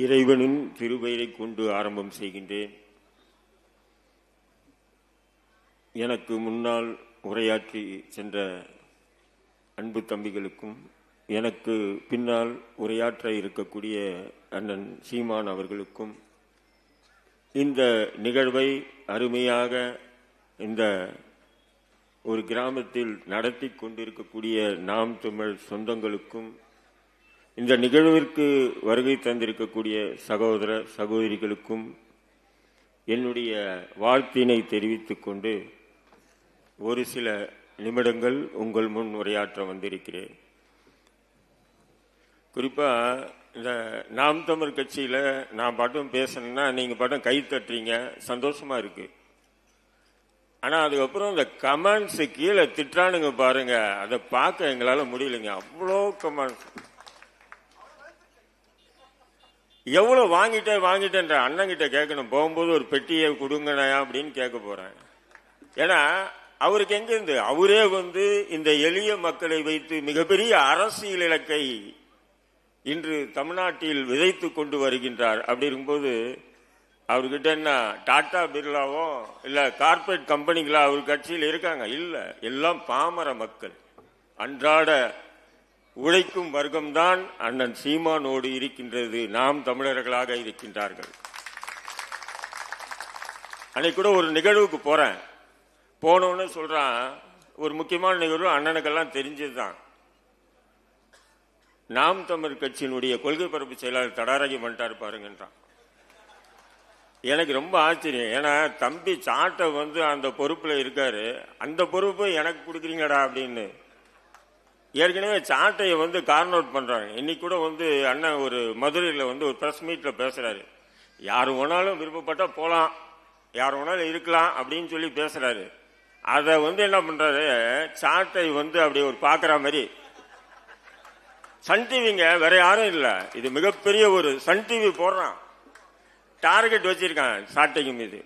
இறைவனின் திருப்பெயரை கொண்டு ஆரம்பம் செய்கின்றேன். எனக்கு முன்னால் உரையாற்றி சென்ற அன்பு தம்பிகளுக்கும் எனக்கு பின்னால் உரையாற்ற இருக்கக்கூடிய அண்ணன் சீமான் அவர்களுக்கும் இந்த நிகழ்வை அருமையாக இந்த ஒரு கிராமத்தில் நடத்தி கொண்டிருக்கக்கூடிய நாம் தமிழ் சொந்தங்களுக்கும் இந்த நிகழ்விற்கு வருகை தந்திருக்கக்கூடிய சகோதர சகோதரிகளுக்கும் என்னுடைய வாழ்த்தினை தெரிவித்து கொண்டு ஒரு சில நிமிடங்கள் உங்கள் முன் உரையாற்ற வந்திருக்கிறேன். குறிப்பாக இந்த நாம் தமிழ் கட்சியில் நான் பாட்டும் பேசணும்னா நீங்கள் பாட்டும் கை தட்டுறீங்க. சந்தோஷமாக இருக்குது ஆனால் அதுக்கப்புறம் இந்த கமெண்ட்ஸு கீழே திட்டானுங்க பாருங்கள் அதை பார்க்க எங்களால் முடியலைங்க. அவ்வளோ கமெண்ட்ஸ். எவ்வளவு வாங்கிட்டேன் வாங்கிட்டேன்ற அண்ணன் கிட்ட கேட்கணும். போகும்போது ஒரு பெட்டியை கொடுங்கண்ணா அப்படின்னு கேட்க போறேன். ஏன்னா அவருக்கு எங்கேருந்து அவரே வந்து இந்த எளிய மக்களை வைத்து மிகப்பெரிய அரசியல் இலக்கை இன்று தமிழ்நாட்டில் விதைத்து கொண்டு வருகின்றார். அப்படி இருக்கும்போது அவர்கிட்ட என்ன டாடா பிர்லாவோ இல்லை கார்பரேட் கம்பெனிகளா அவர் கட்சியில் இருக்காங்க? இல்லை எல்லாம் பாமர மக்கள். அன்றாட உழைக்கும் வர்க்கம்தான் அண்ணன் சீமானோடு இருக்கின்றது. நாம் தமிழர்களாக இருக்கின்றார்கள். அன்னைக்கு கூட ஒரு நிகழ்வுக்கு போறேன். போனோன்னு சொல்றான். ஒரு முக்கியமான நிகழ்வு அண்ணனுக்கெல்லாம் தெரிஞ்சதுதான். நாம் தமிழ் கட்சியினுடைய கொள்கை பரப்பு செயலாளர் தடாரகி பண்ணிட்டாரு பாருங்கன்றான். எனக்கு ரொம்ப ஆச்சரியம். ஏன்னா தம்பி சாட்டை வந்து அந்த பொறுப்புல இருக்காரு. அந்த பொறுப்பு எனக்கு கொடுக்குறீங்கடா அப்படின்னு. ஏற்கனவே சாட்டையை வந்து கார்ன் அவுட் பண்ணுறாங்க இன்னைக்கு கூட வந்து அண்ணன் ஒரு மதுரையில் வந்து ஒரு ப்ரெஸ் மீட்டில் பேசுகிறாரு யார் வேணாலும் விருப்பப்பட்டால் போகலாம் யார் வேணாலும் இருக்கலாம் அப்படின்னு சொல்லி பேசுகிறாரு அதை வந்து என்ன பண்ணுறாரு சாட்டை வந்து அப்படி ஒரு பார்க்குற மாதிரி. சன் டிவிங்க வேற யாரும் இல்லை. இது மிகப்பெரிய ஒரு சன் டிவி போடுறான். டார்கெட் வச்சிருக்கான் சாட்டைக்கு மீது.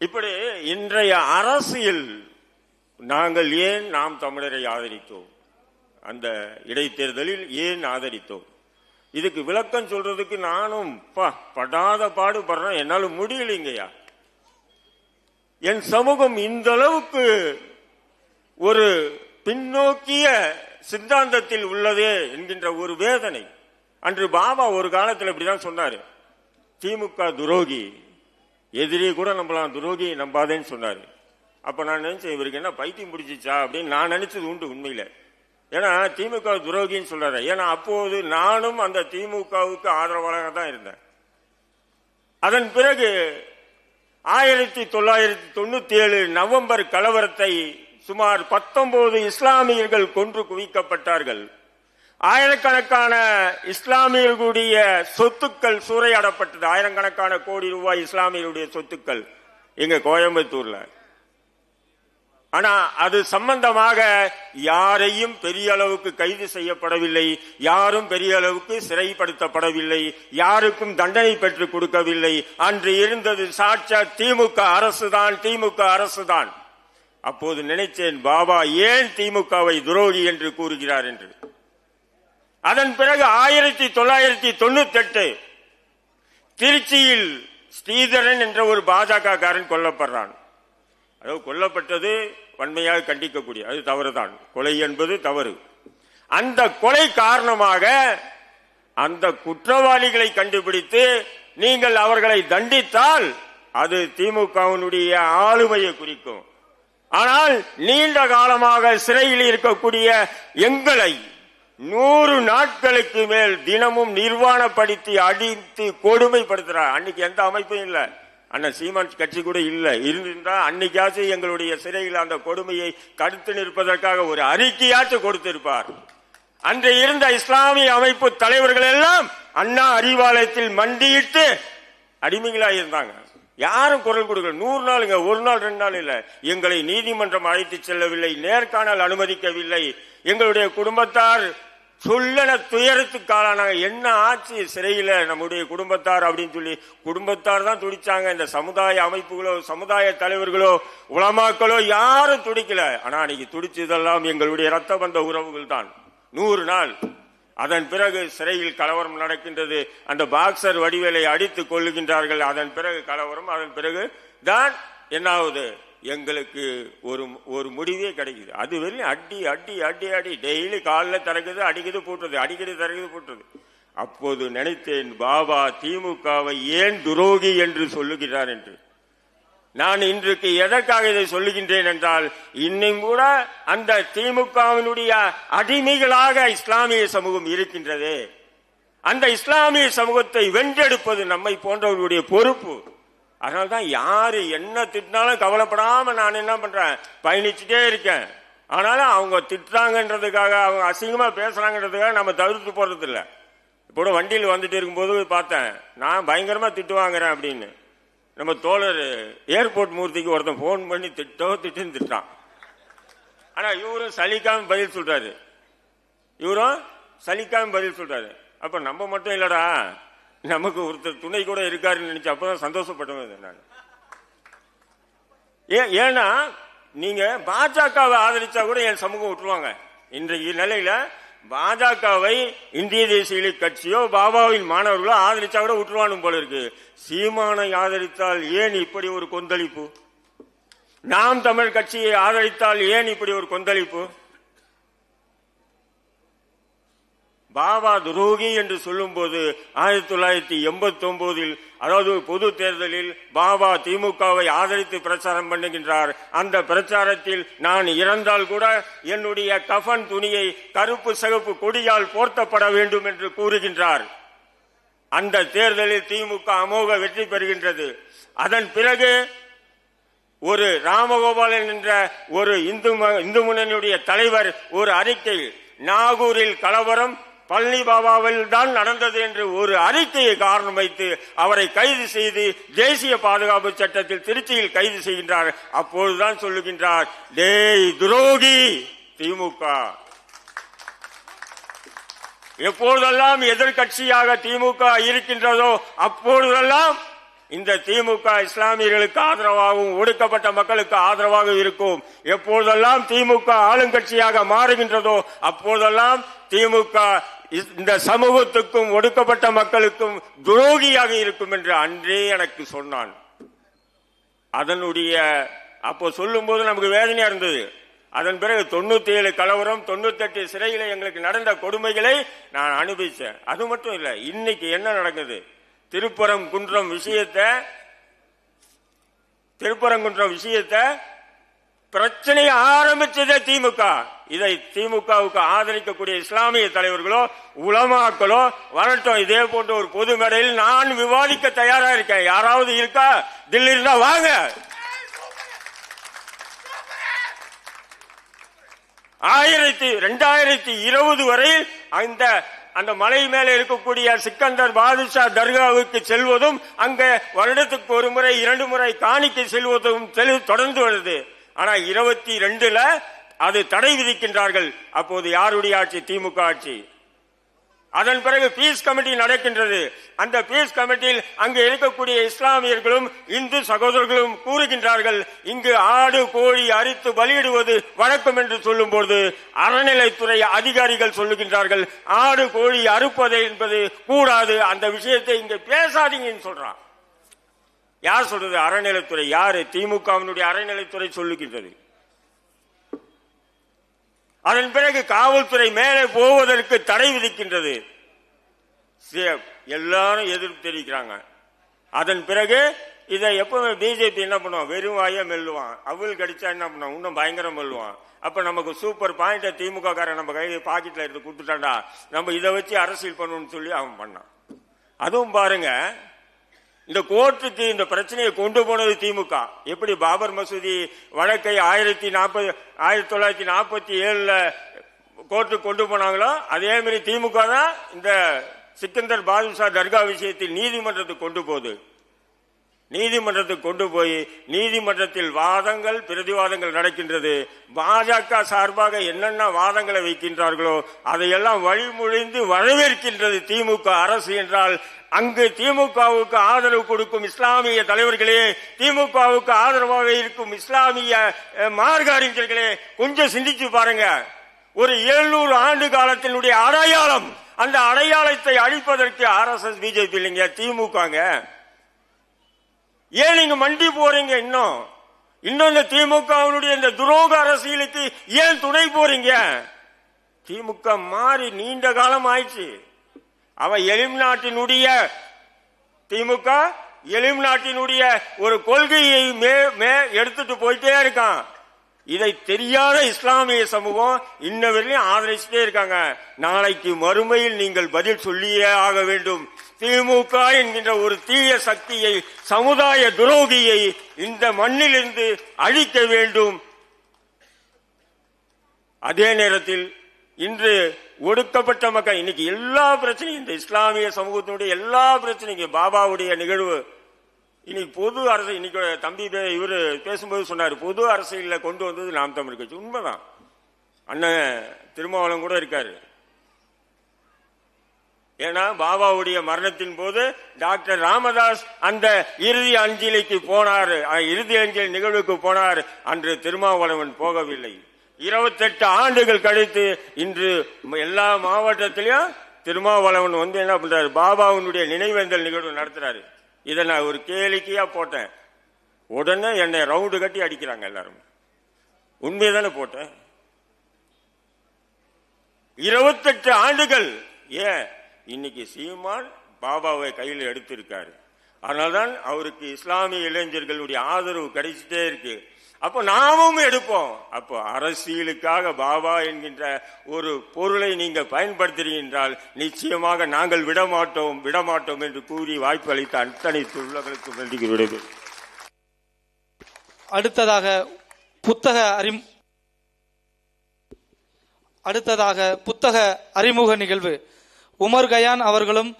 இப்படி இன்றைய அரசியல் நாங்கள் ஏன் நாம் தமிழரை ஆதரித்தோம்? அந்த இடைத்தேர்தலில் ஏன் ஆதரித்தோம்? இதுக்கு விளக்கம் சொல்றதுக்கு நானும் பா படாத பாடுபடுறேன். என்னால் முடியலைங்கய்யா. என் சமூகம் இந்த அளவுக்கு ஒரு பின்னோக்கிய சித்தாந்தத்தில் உள்ளதே என்கின்ற ஒரு வேதனை. அன்று பாபா ஒரு காலத்தில் இப்படிதான் சொன்னார். திமுக துரோகி. எதிரி கூட நம்பலாம் துரோகி நம்பாதேன்னு சொன்னார். அப்போ நான் நினைச்சேன் இவருக்கு என்ன பைத்தியம் பிடிச்சிச்சா அப்படின்னு நான் நினைச்சது உண்டு உண்மையில். ஏன்னா திமுக துரோகின்னு சொல்றாரு. ஏன்னா அப்போது நானும் அந்த திமுகவுக்கு ஆதரவாளராக தான் இருந்தேன். அதன் பிறகு ஆயிரத்தி தொள்ளாயிரத்தி தொண்ணூத்தி ஏழு நவம்பர் கலவரத்தை சுமார் பத்தொன்பது இஸ்லாமியர்கள் கொன்று குவிக்கப்பட்டார்கள். ஆயிரக்கணக்கான இஸ்லாமியர்களுடைய சொத்துக்கள் சூறையாடப்பட்டது. ஆயிரக்கணக்கான கோடி ரூபாய் இஸ்லாமியருடைய சொத்துக்கள் எங்க கோயம்புத்தூர்ல. ஆனா அது சம்பந்தமாக யாரையும் பெரிய அளவுக்கு கைது செய்யப்படவில்லை யாரும் பெரிய அளவுக்கு சிறைப்படுத்தப்படவில்லை யாருக்கும் தண்டனை பெற்றுக் கொடுக்கவில்லை. அன்று இருந்தது சாட்சா திமுக அரசுதான் திமுக அரசுதான். அப்போது நினைச்சேன் பாபா ஏன் திமுகவை துரோகி என்று கூறுகிறார் என்று? அதன் பிறகு ஆயிரத்தி தொள்ளாயிரத்தி தொண்ணூத்தி எட்டு திருச்சியில் ஸ்ரீதரன் என்ற ஒரு பாஜக காரன் கொல்லப்படுறான். அதாவது கொல்லப்பட்டது வன்மையாக கண்டிக்கக்கூடிய அது தவறுதான். கொலை என்பது தவறு. அந்த கொலை காரணமாக அந்த குற்றவாளிகளை கண்டுபிடித்து நீங்கள் அவர்களை தண்டித்தால் அது திமுகவினுடைய ஆளுமையை குறிக்கும். ஆனால் நீண்ட காலமாக சிறையில் இருக்கக்கூடிய எங்களை நூறு நாட்களுக்கு மேல் தினமும் நிர்வாணப்படுத்தி அடித்து கொடுமைப்படுத்துறார். அன்னைக்கு எந்த அமைப்பும் இல்லை. அண்ணன் சீமான் கட்சி கூட இல்லை. இருந்திருந்தால் அன்னைக்காச்சும் எங்களுடைய சிறையில் அந்த கொடுமையை கடுத்து நிற்பதற்காக ஒரு அறிக்கையாச்சும் கொடுத்திருப்பார். அன்று இருந்த இஸ்லாமிய அமைப்பு தலைவர்கள் எல்லாம் அண்ணா அறிவாலயத்தில் மண்டியிட்டு அடிமைகளாக இருந்தாங்க. யாரும் குரல் கொடுக்கல. நூறு நாளுங்க ஒரு நாள் ரெண்டு நாள் இல்லை. எங்களை நீதிமன்றம் அழைத்து செல்லவில்லை நேர்காணல் அனுமதிக்கவில்லை. எங்களுடைய குடும்பத்தார் சொல்லன துயரத்துக்காளானாங்க என்ன ஆச்சு? சிறையில் நம்முடைய குடும்பத்தார் அப்படின்னு சொல்லி குடும்பத்தார் தான் துடிச்சாங்க. இந்த சமுதாய அமைப்புகளோ சமுதாய தலைவர்களோ உலமாக்களோ யாரும் துடிக்கல. ஆனா அன்னைக்கு துடிச்சதெல்லாம் எங்களுடைய ரத்த பந்த உறவுகள் தான். நூறு நாள். அதன் பிறகு சிறையில் கலவரம் நடக்கின்றது. அந்த பாக்ஸர் வடிவேலை அடித்துக் கொள்ளுகின்றார்கள் அதன் பிறகு கலவரம் அதன் பிறகு தான் என்னாவது? எங்களுக்கு ஒரு ஒரு முடிவே கிடைக்குது. அது வரையும் அடி அடி அடி அடி. டெய்லி காலில் திறக்குது அடிக்குது போட்டுறது அடிக்கடி திறக்குது போட்டுறது அப்போது நினைத்தேன் பாபா திமுகவை ஏன் துரோகி என்று சொல்லுகிறார் என்று. நான் இன்றைக்கு எதற்காக இதை சொல்லுகின்றேன் என்றால் இன்னும் கூட அந்த திமுகவினுடைய அடிமைகளாக இஸ்லாமிய சமூகம் இருக்கின்றதே. அந்த இஸ்லாமிய சமூகத்தை வென்றெடுப்பது நம்மை போன்றவர்களுடைய பொறுப்பு. அதனால்தான் யாரு என்ன திட்டினாலும் கவலைப்படாம நான் என்ன பண்றேன்? பயணிச்சுட்டே இருக்கேன். ஆனாலும் அவங்க திட்டுறாங்கன்றதுக்காக அவங்க அசிங்கமா பேசுறாங்கன்றதுக்காக நம்ம தவிர்த்து போறது இல்ல இப்போ வண்டியில் வந்துட்டு இருக்கும்போது பார்த்தேன் நான் பயங்கரமா திட்டு வாங்குறேன் அப்படின்னு. நம்ம தோழர் ஏர்போர்ட் மூர்த்திக்கு ஒருத்தன் ஃபோன் பண்ணி திட்டோ திட்டுன்னு திட்டான் ஆனா இவரும் சலிக்காம பதில் சொல்றாரு. இவரும் சலிக்காம பதில் சொல்றாரு. அப்ப நம்ம மட்டும் இல்லடா. நமக்கு ஒருத்தர் துணை கூட இருக்காருன்னு நினைச்சு அப்பதான் சந்தோஷப்பட்டவன் நான். ஏன்னா நீங்க பாஜகவை ஆதரிச்சா கூட என் சமூகம் விட்டுருவாங்க இன்றைய நிலையில பாஜகவை இந்திய தேசிய கட்சியோ பாபாவின் மாணவர்களோ ஆதரிச்சா கூட விட்டுருவானு போல இருக்கு. சீமானை ஆதரித்தால் ஏன் இப்படி ஒரு கொந்தளிப்பு? நாம் தமிழ் கட்சியை ஆதரித்தால் ஏன் இப்படி ஒரு கொந்தளிப்பு? பாபா துரோகி என்று சொல்லும்போது ஆயிரத்தி தொள்ளாயிரத்தி எண்பத்தி ஒன்பதில் அதாவது பொது தேர்தலில் பாபா திமுகவை ஆதரித்து பிரச்சாரம் பண்ணுகின்றார். அந்த பிரச்சாரத்தில் நான் இறந்தால் கூட என்னுடைய கஃன் துணியை கருப்பு சிகப்பு கொடியால் போர்த்தப்பட வேண்டும் என்று கூறுகின்றார். அந்த தேர்தலில் திமுக அமோக வெற்றி பெறுகின்றது. அதன் பிறகு ஒரு ராமகோபாலன் என்ற ஒரு இந்து இந்து முன்னணியுடைய தலைவர் ஒரு அறிக்கை நாகூரில் கலவரம் பழனி பாபாவில் தான் நடந்தது என்று ஒரு அறிக்கையை காரணம் வைத்து அவரை கைது செய்து தேசிய பாதுகாப்பு சட்டத்தில் திருச்சியில் கைது செய்கின்றார். அப்போதுதான் சொல்லுகின்றார் டேய் துரோகி திமுக. எப்பொழுதெல்லாம் எதிர்கட்சியாக திமுக இருக்கின்றதோ அப்பொழுதெல்லாம் இந்த திமுக இஸ்லாமியர்களுக்கு ஆதரவாகவும் ஒடுக்கப்பட்ட மக்களுக்கு ஆதரவாக இருக்கும். எப்பொழுதெல்லாம் திமுக ஆளுங்கட்சியாக மாறுகின்றதோ அப்போதெல்லாம் திமுக இந்த சமூகத்துக்கும் ஒடுக்கப்பட்ட மக்களுக்கும் துரோகியாக இருக்கும் என்று அன்றே எனக்கு சொன்னான். அதனுடைய அப்போ சொல்லும்போது நமக்கு வேதனையா இருந்தது. அதன் பிறகு தொண்ணூத்தி ஏழு கலவரம் தொண்ணூத்தி எட்டு எங்களுக்கு நடந்த கொடுமைகளை நான் அனுபவிச்சேன். அது மட்டும் இல்ல இன்னைக்கு என்ன நடக்குது? திருப்பரம் குன்றம் விஷயத்தை திருப்பரங்குன்றம் விஷயத்தை பிரச்சனையை ஆரம்பிச்சதே திமுக. இதை திமுகவுக்கு ஆதரிக்கக்கூடிய இஸ்லாமிய தலைவர்களோ உலமாக்களோ வரட்டும் இதே போன்ற ஒரு பொது மேடையில் நான் விவாதிக்க தயாரா இருக்கேன். யாராவது இருக்கா? தில்லி இருந்தா வாங்க. ஆயிரத்தி ரெண்டாயிரத்தி இருபது வரையில் அந்த அந்த மலை மேலே இருக்கக்கூடிய சிக்கந்தர் பாதுஷா தர்காவுக்கு செல்வதும் அங்க வருடத்துக்கு ஒரு முறை இரண்டு முறை காணிக்கை செல்வதும் தொடர்ந்து வருது. ஆனா இருபத்தி ரெண்டுல அது தடை விதிக்கின்றார்கள். அப்போது யாருடைய ஆட்சி? திமுக ஆட்சி. அதன் பிறகு பீஸ் கமிட்டி நடக்கின்றது. அந்த பீஸ் கமிட்டியில் அங்கு இருக்கக்கூடிய இஸ்லாமியர்களும் இந்து சகோதரர்களும் கூறுகின்றார்கள் இங்கு ஆடு கோழி அரித்து பலியிடுவது வழக்கம் என்று சொல்லும்போது அறநிலைத்துறை அதிகாரிகள் சொல்லுகின்றார்கள் ஆடு கோழி அறுப்பது என்பது கூடாது அந்த விஷயத்தை இங்கு பேசாதீங்கன்னு சொல்றான். யார் சொல்றது? அறநிலைத்துறை யாரு? திமுகவினுடைய அறநிலைத்துறை சொல்லுகின்றது. அதன் பிறகு காவல்துறை மேலே போவதற்கு தடை விதிக்கின்றது. எல்லாரும் எதிர்ப்பு தெரிவிக்கிறாங்க. அதன் பிறகு இதை எப்பவுமே பிஜேபி என்ன பண்ணுவான்? வெறும் வாயா மெல்லுவான். அவள் கடிச்சா என்ன பண்ணுவான்? இன்னும் பயங்கரம் மெல்லுவான். அப்ப நமக்கு சூப்பர் பாயிண்ட திமுக காரன் நம்ம கையில பாக்கெட்ல எடுத்து கொடுத்துட்டாண்டா நம்ம இதை வச்சு அரசியல் பண்ணணும்னு சொல்லி அவன் பண்ணான். அதுவும் பாருங்க இந்த கோர்ட்டுக்கு இந்த பிரச்சனையை கொண்டு போனது திமுக. எப்படி பாபர் மசூதி வழக்கை ஆயிரத்தி நாற்பது ஆயிரத்தி தொள்ளாயிரத்தி நாற்பத்தி ஏழுல கோர்ட்டுக்கு கொண்டு போனாங்களோ அதே மாதிரி திமுக தான் இந்த சிக்கந்தர் பாதுஷா தர்கா விஷயத்தில் நீதிமன்றத்துக்கு கொண்டு போகுது. நீதிமன்றத்துக்கு கொண்டு போய் நீதிமன்றத்தில் வாதங்கள் பிரதிவாதங்கள் நடக்கின்றது. பாஜக சார்பாக என்னென்ன வாதங்களை வைக்கின்றார்களோ அதையெல்லாம் வழிமொழிந்து வரவேற்கின்றது திமுக அரசு என்றால் அங்கு திமுகவுக்கு ஆதரவு கொடுக்கும் இஸ்லாமிய தலைவர்களே திமுகவுக்கு ஆதரவாக இருக்கும் இஸ்லாமிய மார்க அறிஞர்களே கொஞ்சம் சிந்திச்சு பாருங்க. ஒரு எழுநூறு ஆண்டு காலத்தினுடைய அடையாளம் அந்த அடையாளத்தை அழிப்பதற்கு ஆர்எஸ்எஸ் பிஜேபி இல்லைங்க திமுகங்க. ஏன் நீங்க மண்டி போறீங்க இன்னும்? இன்னும் இந்த திமுகவினுடைய இந்த துரோக அரசியலுக்கு ஏன் துணை போறீங்க? திமுக மாறி நீண்ட காலம் ஆயிடுச்சு. அவன் எலிம் நாட்டினுடைய திமுக எலிம் நாட்டினுடைய ஒரு கொள்கையை மே மே எடுத்துட்டு போயிட்டே இருக்கான். இதை தெரியாத இஸ்லாமிய சமூகம் இன்ன வரையிலும் ஆதரிச்சுட்டே இருக்காங்க. நாளைக்கு மறுமையில் நீங்கள் பதில் சொல்லியே ஆக வேண்டும். திமுக என்கின்ற ஒரு தீய சக்தியை சமுதாய துரோகியை இந்த மண்ணிலிருந்து அழிக்க வேண்டும். அதே நேரத்தில் இன்று ஒடுக்கப்பட்ட மக்கள் இன்னைக்கு எல்லா பிரச்சனையும் இந்த இஸ்லாமிய சமூகத்தினுடைய எல்லா பிரச்சனைக்கும் பாபாவுடைய நிகழ்வு. இன்னைக்கு பொது அரசு இன்னைக்கு தம்பி பே- இவரு பேசும்போது சொன்னார் பொது அரசியலில் கொண்டு வந்தது நாம் தமிழ் கட்சி. உண்மைதான். அண்ணன் திருமாவளம் கூட இருக்காரு. ஏன்னா பாபாவுடைய மரணத்தின் போது டாக்டர் ராமதாஸ் அந்த இறுதி அஞ்சலிக்கு போனார். இறுதி அஞ்சலி நிகழ்வுக்கு போனார். அன்று திருமாவளவன் போகவில்லை. இருபத்தெட்டு ஆண்டுகள் கழித்து இன்று எல்லா மாவட்டத்திலையும் திருமாவளவன் வந்து என்ன பண்றாரு? பாபாவுடைய நினைவேந்தல் நிகழ்வு நடத்துறாரு. இதை நான் ஒரு கேளிக்கையா போட்டேன். உடனே என்னை ரவுண்டு கட்டி அடிக்கிறாங்க எல்லாரும். உண்மைதானே போட்டேன்? இருபத்தெட்டு ஆண்டுகள் ஏன் இன்னைக்கு சீமான் பாபாவை கையில் எடுத்திருக்காரு. அதனால்தான் அவருக்கு இஸ்லாமிய இளைஞர்களுடைய ஆதரவு கிடைச்சிட்டே இருக்கு. அப்போ நாமும் எடுப்போம். அப்போ அரசியலுக்காக பாபா என்கின்ற ஒரு பொருளை நீங்க பயன்படுத்துறீங்க நிச்சயமாக நாங்கள் விடமாட்டோம் விடமாட்டோம் என்று கூறி வாய்ப்பு அளித்த அத்தனை தொழிலர்களுக்கு நன்றி விடுது அடுத்ததாக புத்தக அறிமு அடுத்ததாக புத்தக அறிமுக நிகழ்வு. உமர் கயான் அவர்களும்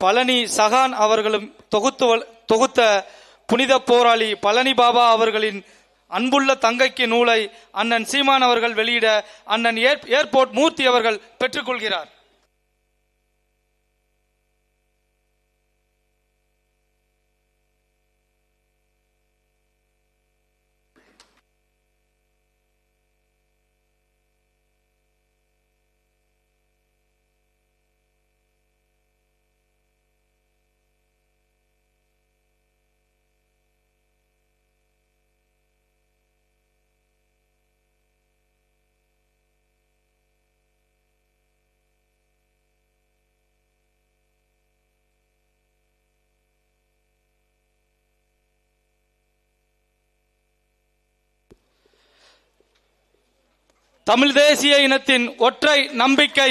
பழனி சகான் அவர்களும் தொகுத்து வ- தொகுத்த புனித போராளி பழனி பாபா அவர்களின் அன்புள்ள தங்கைக்கு நூலை அண்ணன் சீமான் அவர்கள் வெளியிட அண்ணன் ஏர்- ஏர்போர்ட் மூர்த்தி அவர்கள் பெற்றுக்கொள்கிறார். தமிழ் தேசிய இனத்தின் ஒற்றை நம்பிக்கை